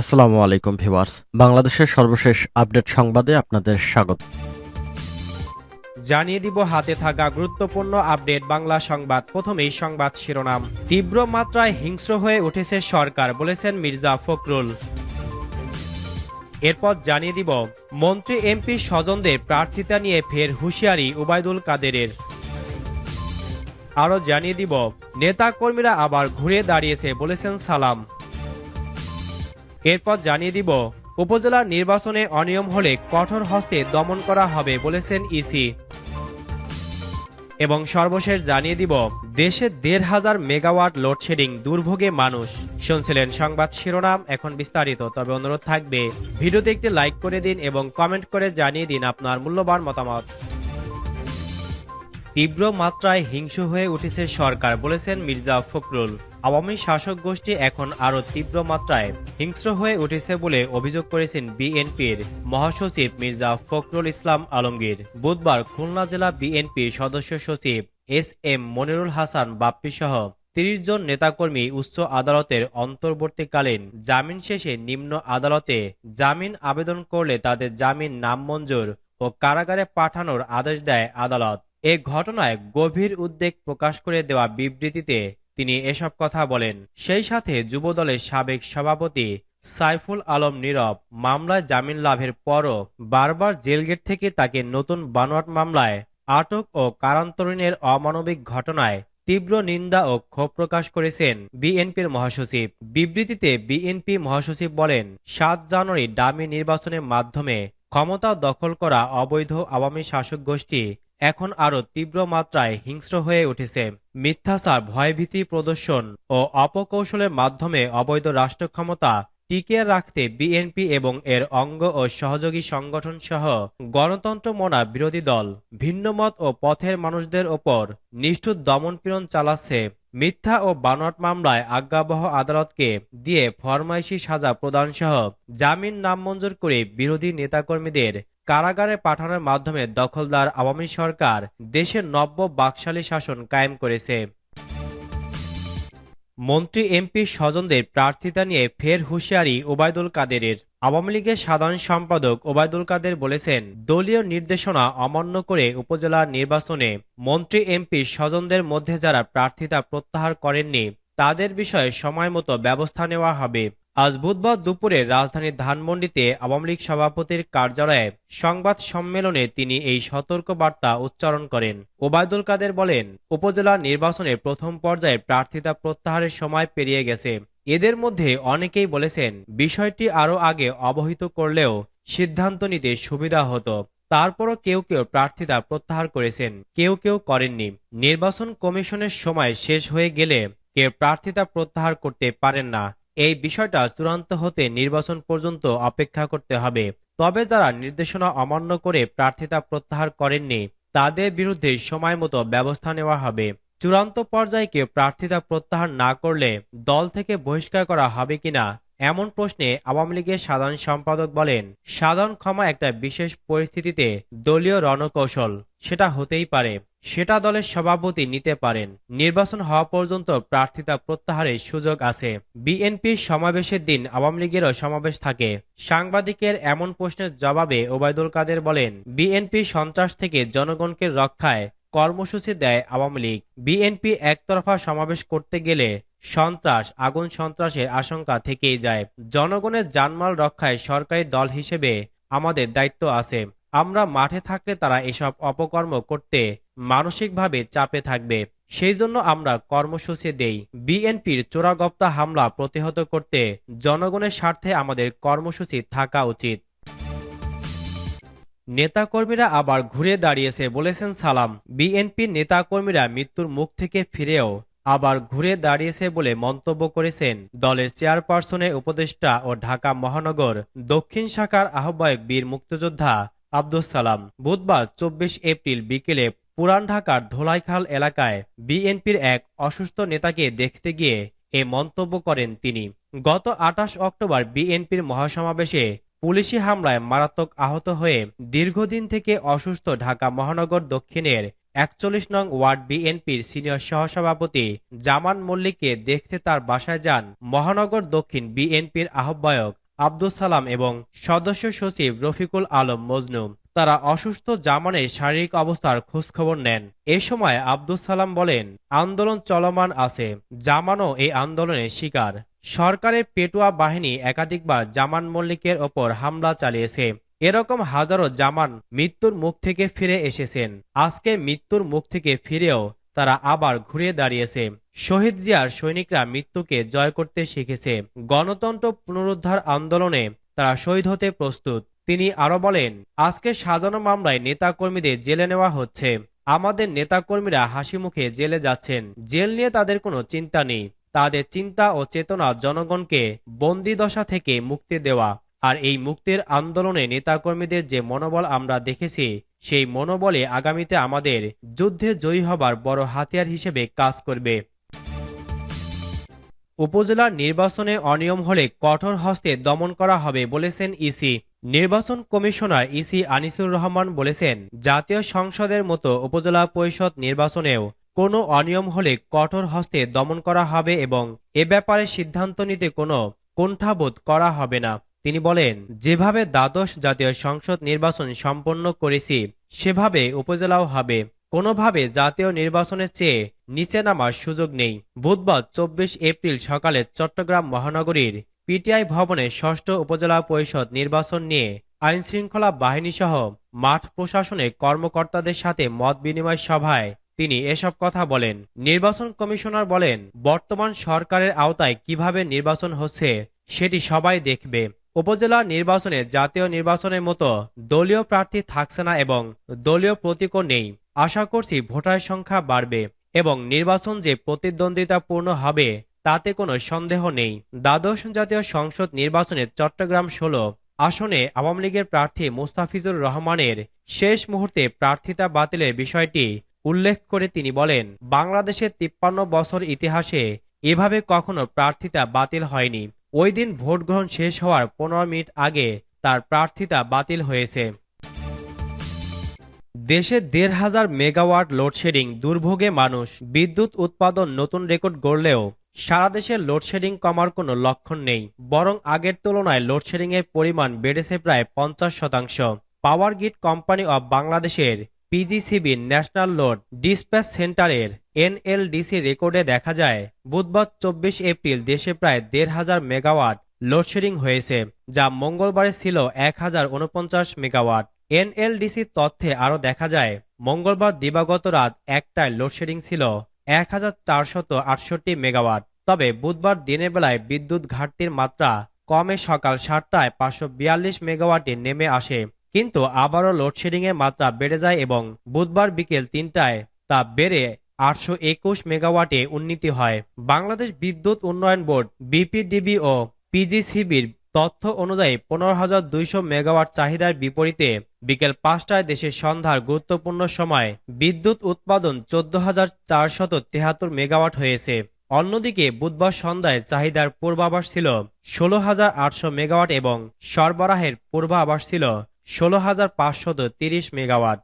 আসসালামু আলাইকুম ভিউয়ার্স। বাংলাদেশের সর্বশেষ আপডেট সংবাদে আপনাদের স্বাগত। জানিয়ে দিব হাতে থাকা গুরুত্বপূর্ণ আপডেট বাংলা সংবাদ। প্রথমেই সংবাদ শিরোনাম। তীব্র মাত্রায় হিংস্র হয়ে উঠেছে সরকার, বলেছেন মির্জা ফখরুল। এরপর জানিয়ে দিব, মন্ত্রী, এমপি স্বজনদের প্রার্থিতা নিয়ে ফের হুঁশিয়ারি ওবায়দুল কাদেরের। আরও জানিয়ে দিব নেতা কর্মীরা আবার ঘুরে দাঁড়িয়েছে, বলেছেন সালাম। এরপর জানিয়ে দিব উপজেলা নির্বাচনে অনিয়ম হলে কঠোর হস্তে দমন করা হবে বলেছেন ইসি। এবং সর্বশেষ জানিয়ে দিব, দেশে দেড় হাজার মেগাওয়াট লোডশেডিং দুর্ভোগে মানুষ। শুনছিলেন সংবাদ শিরোনাম, এখন বিস্তারিত। তবে অনুরোধ থাকবে, ভিডিওতে একটি লাইক করে দিন এবং কমেন্ট করে জানিয়ে দিন আপনার মূল্যবান মতামত। তীব্র মাত্রায় হিংসু হয়ে উঠেছে সরকার, বলেছেন মির্জা ফখরুল। আওয়ামী শাসক গোষ্ঠী এখন আরও তীব্র মাত্রায় হিংস্র হয়ে উঠেছে বলে অভিযোগ করেছেন বিএনপির মহাসচিব মির্জা ফখরুল ইসলাম আলমগীর। বুধবার খুলনা জেলা বিএনপির সদস্য সচিব এস এম মনিরুল হাসান বাপ্পি সহ তিরিশ জন নেতাকর্মী উচ্চ আদালতের অন্তর্বর্তীকালীন জামিন শেষে নিম্ন আদালতে জামিন আবেদন করলে তাদের জামিন নামঞ্জুর ও কারাগারে পাঠানোর আদেশ দেয় আদালত। এ ঘটনায় গভীর উদ্বেগ প্রকাশ করে দেওয়া বিবৃতিতে তিনি এসব কথা বলেন। সেই সাথে যুবদলের সাবেক সভাপতি সাইফুল আলম নীরব মামলায় জামিন লাভের পরও বারবার জেলগেট থেকে তাকে নতুন বানোয়াট মামলায় আটক ও কারান্তরণের অমানবিক ঘটনায় তীব্র নিন্দা ও ক্ষোভ প্রকাশ করেছেন বিএনপির মহাসচিব। বিবৃতিতে বিএনপি মহাসচিব বলেন, সাত জানুয়ারি ডামি নির্বাচনের মাধ্যমে ক্ষমতা দখল করা অবৈধ আওয়ামী শাসক গোষ্ঠী এখন আরও তীব্র মাত্রায় হিংস্র হয়ে উঠেছে মিথ্যাচার, ভয়ভীতি প্রদর্শন ও অপকৌশলের মাধ্যমে অবৈধ রাষ্ট্র ক্ষমতা টিকিয়ে রাখতে বিএনপি এবং এর অঙ্গ ও সহযোগী সংগঠন সহ গণতন্ত্র মনা বিরোধী দল ভিন্নমত ও পথের মানুষদের ওপর নিষ্ঠুর দমনপীড়ন চালাচ্ছে। মিথ্যা ও বানোয়াট মামলায় আজ্ঞাবহ আদালতকে দিয়ে ফরমাইশি সাজা প্রদান সহ জামিন নামঞ্জুর করে বিরোধী নেতাকর্মীদের কারাগারে পাঠানোর মাধ্যমে দখলদার আওয়ামী সরকার দেশের নব্য বাকশালী শাসন কায়েম করেছে। মন্ত্রী এমপি স্বজনদের প্রার্থিতা নিয়ে ফের হুঁশিয়ারি ওবায়দুল কাদেরের। আওয়ামী লীগের সাধারণ সম্পাদক ওবায়দুল কাদের বলেছেন, দলীয় নির্দেশনা অমান্য করে উপজেলা নির্বাচনে মন্ত্রী এমপি স্বজনদের মধ্যে যারা প্রার্থিতা প্রত্যাহার করেননি, তাদের বিষয়ে সময় মতো ব্যবস্থা নেওয়া হবে। আজ বুধবার দুপুরে রাজধানীর ধানমন্ডিতে আওয়ামী লীগ সভাপতির কার্যালয়ে সংবাদ সম্মেলনে তিনি এই সতর্ক বার্তা উচ্চারণ করেন। ওবায়দুল কাদের বলেন, উপজেলা নির্বাচনে প্রথম পর্যায়ে প্রার্থিতা প্রত্যাহারের সময় পেরিয়ে গেছে। এদের মধ্যে অনেকেই বলেছেন, বিষয়টি আরও আগে অবহিত করলেও সিদ্ধান্ত নিতে সুবিধা হতো। তারপরও কেউ কেউ প্রার্থিতা প্রত্যাহার করেছেন, কেউ কেউ করেননি। নির্বাচন কমিশনের সময় শেষ হয়ে গেলে কেউ প্রার্থিতা প্রত্যাহার করতে পারেন না। এই বিষয়টা চূড়ান্ত হতে নির্বাচন পর্যন্ত অপেক্ষা করতে হবে। তবে যারা নির্দেশনা অমান্য করে প্রার্থিতা প্রত্যাহার করেননি, তাদের বিরুদ্ধে সময় মতো ব্যবস্থা নেওয়া হবে। চূড়ান্ত পর্যায়ে কেউ প্রার্থিতা প্রত্যাহার না করলে দল থেকে বহিষ্কার করা হবে কিনা, এমন প্রশ্নে আওয়ামী লীগের সাধারণ সম্পাদক বলেন, সাধারণ ক্ষমা একটা বিশেষ পরিস্থিতিতে দলীয় রণকৌশল, সেটা হতেই পারে। সেটা দলের সভাপতি নিতে পারেন। নির্বাচন হওয়া পর্যন্ত প্রার্থিতা প্রত্যাহারের সুযোগ আছে। বিএনপির সমাবেশের দিন আওয়ামী লীগেরও সমাবেশ থাকে। সাংবাদিকের এমন প্রশ্নের জবাবে ওবায়দুল কাদের বলেন, বিএনপি সন্ত্রাস থেকে জনগণকে রক্ষায় কর্মসূচি দেয় আওয়ামী লীগ। বিএনপি একতরফা সমাবেশ করতে গেলে সন্ত্রাস, আগুন সন্ত্রাসের আশঙ্কা থেকেই যায়। জনগণের জানমাল রক্ষায় সরকারি দল হিসেবে আমাদের দায়িত্ব আছে। আমরা মাঠে থাকলে তারা এসব অপকর্ম করতে মানসিকভাবে চাপে থাকবে। সেই জন্য আমরা কর্মসূচি দেই। বিএনপির চোরাগপ্তা হামলা প্রতিহত করতে জনগণের স্বার্থে আমাদের কর্মসূচি থাকা উচিত। নেতাকর্মীরা আবার ঘুরে দাঁড়িয়েছে বলেছেন সালাম। বিএনপির নেতাকর্মীরা মৃত্যুর মুখ থেকে ফিরেও আবার ঘুরে দাঁড়িয়েছে বলে মন্তব্য করেছেন দলের চেয়ারপারসনের উপদেষ্টা ও ঢাকা মহানগর দক্ষিণ শাখার আহ্বায়ক বীর মুক্তিযোদ্ধা আব্দুস সালাম। বুধবার চব্বিশ এপ্রিল বিকেলে পুরান ঢাকার ধোলাইখাল এলাকায় বিএনপির এক অসুস্থ নেতাকে দেখতে গিয়ে এ মন্তব্য করেন তিনি। গত আঠাশ অক্টোবর বিএনপির মহাসমাবেশে পুলিশি হামলায় মারাত্মক আহত হয়ে দীর্ঘদিন থেকে অসুস্থ ঢাকা মহানগর দক্ষিণের একচল্লিশ নং ওয়ার্ড বিএনপির সিনিয়র সহসভাপতি জামান মল্লিককে দেখতে তার বাসায় যান মহানগর দক্ষিণ বিএনপির আহ্বায়ক আব্দুল সালাম এবং সদস্য সচিব রফিকুল আলম মজনু। তারা অসুস্থ জামানের শারীরিক অবস্থার খোঁজখবর নেন। এ সময় আব্দুল সালাম বলেন, আন্দোলন চলমান আছে। জামানও এই আন্দোলনের শিকার। সরকারের পেটুয়া বাহিনী একাধিকবার জামান মল্লিকের ওপর হামলা চালিয়েছে। এরকম হাজারো জামান মৃত্যুর মুখ থেকে ফিরে এসেছেন। আজকে মৃত্যুর মুখ থেকে ফিরেও তারা আবার ঘুরে দাঁড়িয়েছে। শহীদ জিয়ার সৈনিকরা মৃত্যুকে জয় করতে শিখেছে। গণতন্ত্র পুনরুদ্ধার আন্দোলনে তারা শহীদ হতে প্রস্তুত। তিনি আরও বলেন, আজকে সাজানো মামলায় নেতাকর্মীদের জেলে নেওয়া হচ্ছে। আমাদের নেতাকর্মীরা হাসি মুখে জেলে যাচ্ছেন। জেল নিয়ে তাদের কোনো চিন্তা নেই। তাদের চিন্তা ও চেতনা জনগণকে বন্দিদশা থেকে মুক্তি দেওয়া। আর এই মুক্তির আন্দোলনে নেতাকর্মীদের যে মনোবল আমরা দেখেছি, সেই মনোবলে আগামীতে আমাদের যুদ্ধে জয়ী হবার বড় হাতিয়ার হিসেবে কাজ করবে। উপজেলার নির্বাচনে অনিয়ম হলে কঠোর হস্তে দমন করা হবে বলেছেন ইসি। নির্বাচন কমিশনার ইসি আনিসুর রহমান বলেছেন, জাতীয় সংসদের মতো উপজেলা পরিষদ নির্বাচনেও কোনো অনিয়ম হলে কঠোর হস্তে দমন করা হবে এবং এ ব্যাপারে সিদ্ধান্ত নিতে কোনো কুণ্ঠাবোধ করা হবে না। তিনি বলেন, যেভাবে দ্বাদশ জাতীয় সংসদ নির্বাচন সম্পন্ন করেছি, সেভাবে উপজেলাও হবে। কোনোভাবে জাতীয় নির্বাচনের চেয়ে নিচে নামার সুযোগ নেই। বুধবার চব্বিশ এপ্রিল সকালে চট্টগ্রাম মহানগরীর পিটিআই ভবনে ষষ্ঠ উপজেলা পরিষদ নির্বাচন নিয়ে আইনশৃঙ্খলা বাহিনী সহ মাঠ প্রশাসনের কর্মকর্তাদের সাথে মত বিনিময় সভায় তিনি এসব কথা বলেন। নির্বাচন কমিশনার বলেন, বর্তমান সরকারের আওতায় কীভাবে নির্বাচন হচ্ছে সেটি সবাই দেখবে। উপজেলা নির্বাচনে জাতীয় নির্বাচনের মতো দলীয় প্রার্থী থাকছে না এবং দলীয় প্রতীকও নেই। আশা করছি ভোটার সংখ্যা বাড়বে এবং নির্বাচন যে প্রতিদ্বন্দ্বিতাপূর্ণ হবে তাতে কোনো সন্দেহ নেই। দ্বাদশ জাতীয় সংসদ নির্বাচনে চট্টগ্রাম ষোলো আসনে আওয়ামী লীগের প্রার্থী মুস্তাফিজুর রহমানের শেষ মুহূর্তে প্রার্থিতা বাতিলের বিষয়টি উল্লেখ করে তিনি বলেন, বাংলাদেশের তিপ্পান্ন বছর ইতিহাসে এভাবে কখনো প্রার্থিতা বাতিল হয়নি। ওই দিন ভোট গ্রহণ শেষ হওয়ার পনেরো মিনিট আগে তার প্রার্থিতা বাতিল হয়েছে। দেশে দেড় হাজার মেগাওয়াট লোডশেডিং দুর্ভোগে মানুষ। বিদ্যুৎ উৎপাদন নতুন রেকর্ড গড়লেও সারা দেশে লোডশেডিং কমার কোনো লক্ষণ নেই। বরং আগের তুলনায় লোডশেডিংয়ের পরিমাণ বেড়েছে প্রায় পঞ্চাশ শতাংশ। পাওয়ার গ্রিড কোম্পানি অব বাংলাদেশের পিজিসিবি ন্যাশনাল লোড ডিসপ্যাচ সেন্টারের এনএলডিসি রেকর্ডে দেখা যায়, বুধবার চব্বিশ এপ্রিল দেশে প্রায় দেড় হাজার মেগাওয়াট লোডশেডিং হয়েছে, যা মঙ্গলবারে ছিল এক হাজার উনপঞ্চাশ মেগাওয়াট। এনএলডিসির তথ্যে আরও দেখা যায়, মঙ্গলবার দিবাগত রাত একটায় লোডশেডিং ছিল এক হাজার চারশত আটষট্টি মেগাওয়াট, তবে বুধবার দিনের বেলায় বিদ্যুৎ ঘাটতির মাত্রা কমে সকাল সাতটায় পাঁচশো বিয়াল্লিশ মেগাওয়াটে নেমে আসে। কিন্তু আবারও লোডশেডিংয়ের মাত্রা বেড়ে যায় এবং বুধবার বিকেল তিনটায় তা বেড়ে আটশো একুশ মেগাওয়াটে উন্নীতি হয়। বাংলাদেশ বিদ্যুৎ উন্নয়ন বোর্ড, বিপিডিবি ও পিজিসিবির তথ্য অনুযায়ী পনেরো হাজার দুইশো মেগাওয়াট চাহিদার বিপরীতে বিকেল পাঁচটায় দেশের সন্ধ্যার গুরুত্বপূর্ণ সময় বিদ্যুৎ উৎপাদন চোদ্দ হাজার চারশত তেহাত্তর মেগাওয়াট হয়েছে। অন্যদিকে বুধবার সন্ধ্যায় চাহিদার পূর্বাভাস ছিল ষোলো হাজার আটশো মেগাওয়াট এবং সরবরাহের পূর্বাভাস ছিল ষোলো হাজার পাঁচশত তিরিশ মেগাওয়াট।